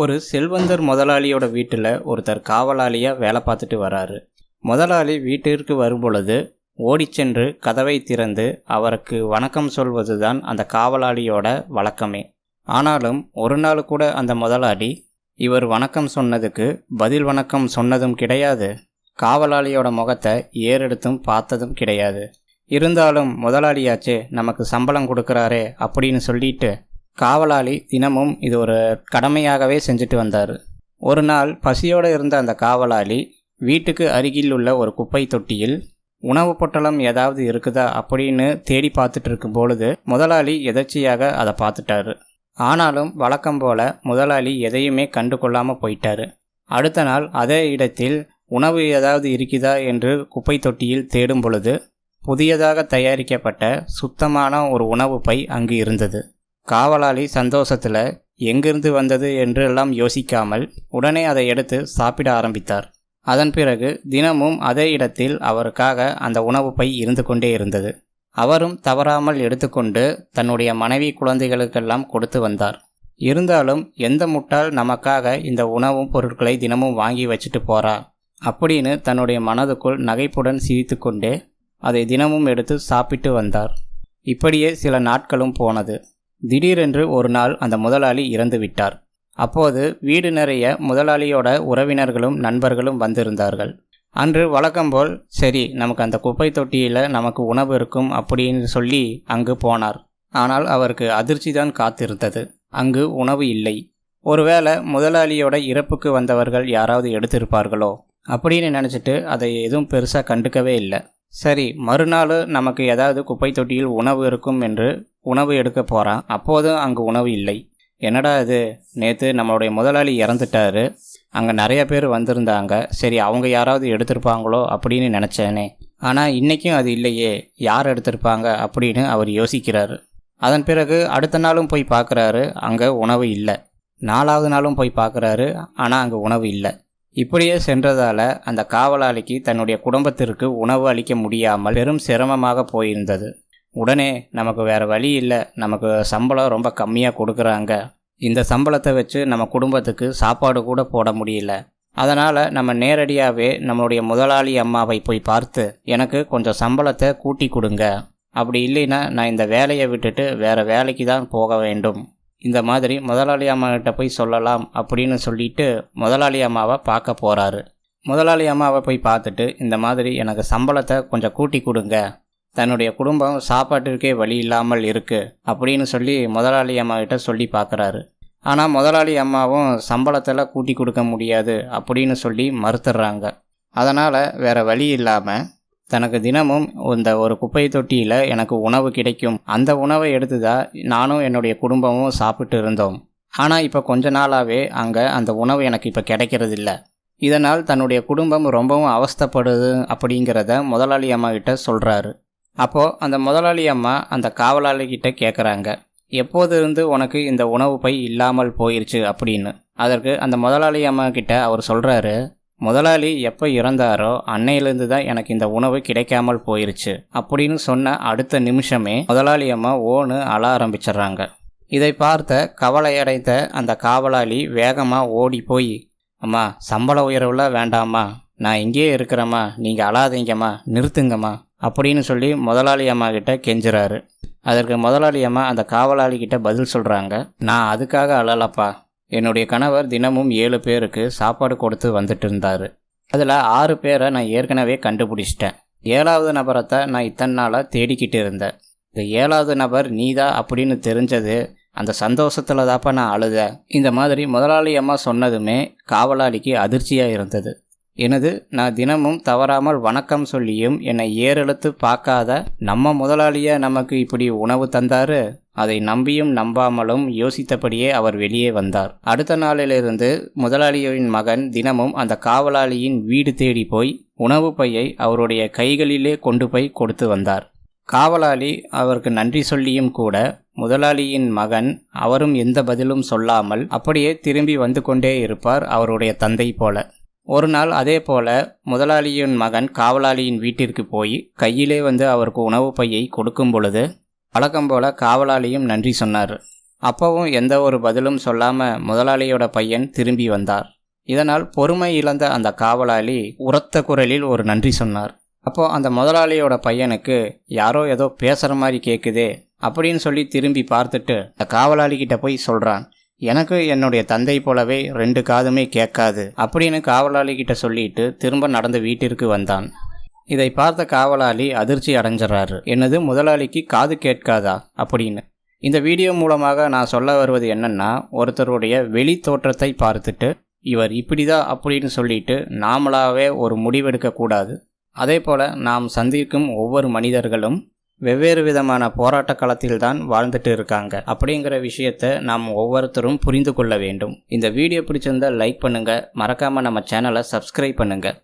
ஒரு செல்வந்தர் முதலாளியோட வீட்டில் ஒருத்தர் காவலாளியாக வேலை பார்த்துட்டு வராரு. முதலாளி வீட்டிற்கு வரும்பொழுது ஓடிச்சென்று கதவை திறந்து அவருக்கு வணக்கம் சொல்வதுதான் அந்த காவலாளியோட வழக்கமே. ஆனாலும் ஒரு நாள் கூட அந்த முதலாளி இவர் வணக்கம் சொன்னதுக்கு பதில் வணக்கம் சொன்னதும் கிடையாது. காவலாளியோட முகத்தை ஏறெடுத்தும் பார்த்ததும் கிடையாது. இருந்தாலும் முதலாளியாச்சே நமக்கு சம்பளம் கொடுக்குறாரே அப்படின்னு சொல்லிட்டு காவலாளி தினமும் இது ஒரு கடமையாகவே செஞ்சுட்டு வந்தார். ஒரு நாள் பசியோடு இருந்த அந்த காவலாளி வீட்டுக்கு அருகில் உள்ள ஒரு குப்பை தொட்டியில் உணவு பொட்டலம் ஏதாவது இருக்குதா? அப்படின்னு தேடி பார்த்துட்டு இருக்கும் பொழுது முதலாளி எதர்ச்சியாக அதை பார்த்துட்டாரு. ஆனாலும் வழக்கம் போல முதலாளி எதையுமே கண்டு கொள்ளாமல் போயிட்டாரு. அடுத்த நாள் அதே இடத்தில் உணவு ஏதாவது இருக்குதா? என்று குப்பை தொட்டியில் தேடும் பொழுது புதியதாக தயாரிக்கப்பட்ட சுத்தமான ஒரு உணவு பை அங்கு இருந்தது. காவலாளி சந்தோஷத்தில் எங்கிருந்து வந்தது? என்று எல்லாம் யோசிக்காமல் உடனே அதை எடுத்து சாப்பிட ஆரம்பித்தார். அதன் பிறகு தினமும் அதே இடத்தில் அவருக்காக அந்த உணவு பை இருந்து கொண்டே இருந்தது. அவரும் தவறாமல் எடுத்துக்கொண்டு தன்னுடைய மனைவி குழந்தைகளுக்கெல்லாம் கொடுத்து வந்தார். இருந்தாலும் எந்த முட்டாள் நமக்காக இந்த உணவும் பொருட்களை தினமும் வாங்கி வச்சுட்டு போறா? அப்படின்னு தன்னுடைய மனதுக்குள் நகைப்புடன் சிரித்து கொண்டே அதை தினமும் எடுத்து சாப்பிட்டு வந்தார். இப்படியே சில நாட்களும் போனது. திடீரென்று ஒரு நாள் அந்த முதலாளி இறந்து விட்டார். அப்போது வீடு நிறைய முதலாளியோட உறவினர்களும் நண்பர்களும் வந்திருந்தார்கள். அன்று வழக்கம்போல் சரி நமக்கு அந்த குப்பை தொட்டியில் நமக்கு உணவு இருக்கும் அப்படின்னு சொல்லி அங்கு போனார். ஆனால் அவருக்கு அதிர்ச்சி தான் காத்திருந்தது. அங்கு உணவு இல்லை. ஒருவேளை முதலாளியோட இறப்புக்கு வந்தவர்கள் யாராவது எடுத்திருப்பார்களோ அப்படின்னு நினச்சிட்டு அதை எதுவும் பெருசாக கண்டுக்கவே இல்லை. சரி மறுநாள் நமக்கு ஏதாவது குப்பை தொட்டியில் உணவு இருக்கும் என்று உணவு எடுக்க போகிறான் அப்போதும் அங்கே உணவு இல்லை. என்னடா இது? நேற்று நம்மளுடைய முதலாளி இறந்துட்டாரு. அங்கே நிறைய பேர் வந்திருந்தாங்க. சரி அவங்க யாராவது எடுத்திருப்பாங்களோ அப்படின்னு நினச்சேனே. ஆனால் இன்றைக்கும் அது இல்லையே. யார் எடுத்திருப்பாங்க அப்படின்னு அவர் யோசிக்கிறாரு. அதன் பிறகு அடுத்த நாளும் போய் பார்க்குறாரு. அங்கே உணவு இல்லை. நாலாவது நாளும் போய் பார்க்குறாரு. ஆனால் அங்கே உணவு இல்லை. இப்படியே சென்றதால் அந்த காவலாளிக்கு தன்னுடைய குடும்பத்திற்கு உணவு அளிக்க முடியாமல் பெரும் சிரமமாக போயிருந்தது. உடனே நமக்கு வேறு வழி இல்லை. நமக்கு சம்பளம் ரொம்ப கம்மியாக கொடுக்குறாங்க. இந்த சம்பளத்தை வச்சு நம்ம குடும்பத்துக்கு சாப்பாடு கூட போட முடியல. அதனால் நம்ம நேரடியாகவே நம்மளுடைய முதலாளி அம்மாவை போய் பார்த்து எனக்கு கொஞ்சம் சம்பளத்தை கூட்டி கொடுங்க. அப்படி இல்லைன்னா நான் இந்த வேலையை விட்டுட்டு வேறு வேலைக்கு தான் போக வேண்டும். இந்த மாதிரி முதலாளி அம்மாக்கிட்ட போய் சொல்லலாம் அப்படின்னு சொல்லிட்டு முதலாளி அம்மாவை பார்க்க போகிறாரு முதலாளி அம்மாவை போய் பார்த்துட்டு இந்த மாதிரி எனக்கு சம்பளத்தை கொஞ்சம் கூட்டி கொடுங்க. தன்னுடைய குடும்பம் சாப்பாட்டிற்கே வழி இல்லாமல் இருக்குது அப்படின்னு சொல்லி முதலாளி அம்மாக்கிட்ட சொல்லி பார்க்குறாரு ஆனால் முதலாளி அம்மாவும் சம்பளத்தில் கூட்டி கொடுக்க முடியாது அப்படின்னு சொல்லி மறுத்துடுறாங்க அதனால் வேறு வழி இல்லாமல் தனக்கு தினமும் இந்த ஒரு குப்பை தொட்டியில் எனக்கு உணவு கிடைக்கும். அந்த உணவை எடுத்து தான் நானும் என்னுடைய குடும்பமும் சாப்பிட்டு இருந்தோம். ஆனால் இப்போ கொஞ்ச நாளாகவே அங்கே அந்த உணவு எனக்கு இப்போ கிடைக்கிறதில்ல. இதனால் தன்னுடைய குடும்பம் ரொம்பவும் அவஸ்தப்படுது அப்படிங்கிறத முதலாளி அம்மா கிட்ட சொல்கிறாரு அப்போது அந்த முதலாளி அம்மா அந்த காவலாளிகிட்ட கேட்குறாங்க எப்போது இருந்து உனக்கு இந்த உணவு பை இல்லாமல் போயிருச்சு? அப்படின்னு. அதற்கு அந்த முதலாளி அம்மா கிட்ட அவர் சொல்கிறாரு முதலாளி எப்போ இறந்தாரோ அன்னையிலேருந்து தான் எனக்கு இந்த உணவு கிடைக்காமல் போயிருச்சு அப்படின்னு சொன்ன அடுத்த நிமிஷமே முதலாளி அம்மா ஓன்னு அழ ஆரம்பிச்சிடுறாங்க. இதை பார்த்த கவலையடைந்த அந்த காவலாளி வேகமாக ஓடி போய் அம்மா சம்பள உயர்வுலாம் வேண்டாமா நான் இங்கேயே இருக்கிறேம்மா. நீங்கள் அழாதீங்கம்மா. நிறுத்துங்கம்மா. அப்படின்னு சொல்லி முதலாளி அம்மா கிட்ட கெஞ்சுறாரு. அதற்கு முதலாளி அம்மா அந்த காவலாளி கிட்ட பதில் சொல்கிறாங்க நான் அதுக்காக அழலப்பா. என்னுடைய கணவர் தினமும் ஏழு பேருக்கு சாப்பாடு கொடுத்து வந்துட்டு இருந்தார் அதில் ஆறு பேரை நான் ஏற்கனவே கண்டுபிடிச்சிட்டேன். ஏழாவது நபரத்தை நான் இத்தனை நாளாக தேடிக்கிட்டு இருந்தேன். இந்த ஏழாவது நபர் நீதா அப்படின்னு தெரிஞ்சது. அந்த சந்தோஷத்தில் தாப்பா நான் அழுத இந்த மாதிரி முதலாளி அம்மா சொன்னதுமே காவலாளிக்கு அதிர்ச்சியாக இருந்தது. எனது நான் தினமும் தவறாமல் வணக்கம் சொல்லியும் என்னை ஏறெழுத்து பார்க்காத நம்ம முதலாளியா நமக்கு இப்படி உணவு தந்தாரு? அதை நம்பியும் நம்பாமலும் யோசித்தபடியே அவர் வெளியே வந்தார். அடுத்த நாளிலிருந்து முதலாளியின் மகன் தினமும் அந்த காவலாளியின் வீடு தேடி போய் உணவு பையை அவருடைய கைகளிலே கொண்டு போய் கொடுத்து வந்தார். காவலாளி அவருக்கு நன்றி சொல்லியும் கூட முதலாளியின் மகன் அவரும் எந்த பதிலும் சொல்லாமல் அப்படியே திரும்பி வந்து கொண்டே இருப்பார் அவருடைய தந்தை போல. ஒரு நாள் அதே போல முதலாளியின் மகன் காவலாளியின் வீட்டிற்கு போய் கையிலே வந்து அவருக்கு உணவு பையை கொடுக்கும் பொழுது வழக்கம் போல காவலாளியும் நன்றி சொன்னார். அப்பவும் எந்த ஒரு பதிலும் சொல்லாம முதலாளியோட பையன் திரும்பி வந்தார். இதனால் பொறுமை இழந்த அந்த காவலாளி உரத்த குரலில் ஒரு நன்றி சொன்னார். அப்போ அந்த முதலாளியோட பையனுக்கு யாரோ ஏதோ பேசுகிற மாதிரி கேட்குதே அப்படின்னு சொல்லி திரும்பி பார்த்துட்டு அந்த காவலாளிகிட்ட போய் சொல்கிறான் எனக்கு என்னுடைய தந்தை போலவே ரெண்டு காதுமே கேட்காது அப்படின்னு காவலாளி கிட்ட சொல்லிட்டு திரும்ப நடந்து வீட்டிற்கு வந்தான். இதை பார்த்த காவலாளி அதிர்ச்சி அடைஞ்சிடறாரு என்னது முதலாளிக்கு காது கேட்காதா? அப்படின்னு. இந்த வீடியோ மூலமாக நான் சொல்ல வருவது என்னன்னா ஒருத்தருடைய வெளி தோற்றத்தை பார்த்துட்டு இவர் இப்படிதான் அப்படின்னு சொல்லிட்டு நாமளாகவே ஒரு முடிவெடுக்கக்கூடாது. அதே போல் நாம் சந்திக்கும் ஒவ்வொரு மனிதர்களும் வெவ்வேறு விதமான போராட்ட களத்தில்தான் வாழ்ந்துட்டு இருக்காங்க. அப்படிங்கிற விஷயத்தை நாம் ஒவ்வொருத்தரும் புரிந்து கொள்ள வேண்டும். இந்த வீடியோ பிடிச்சிருந்தா லைக் பண்ணுங்கள் மறக்காமல் நம்ம சேனலை சப்ஸ்கிரைப் பண்ணுங்கள்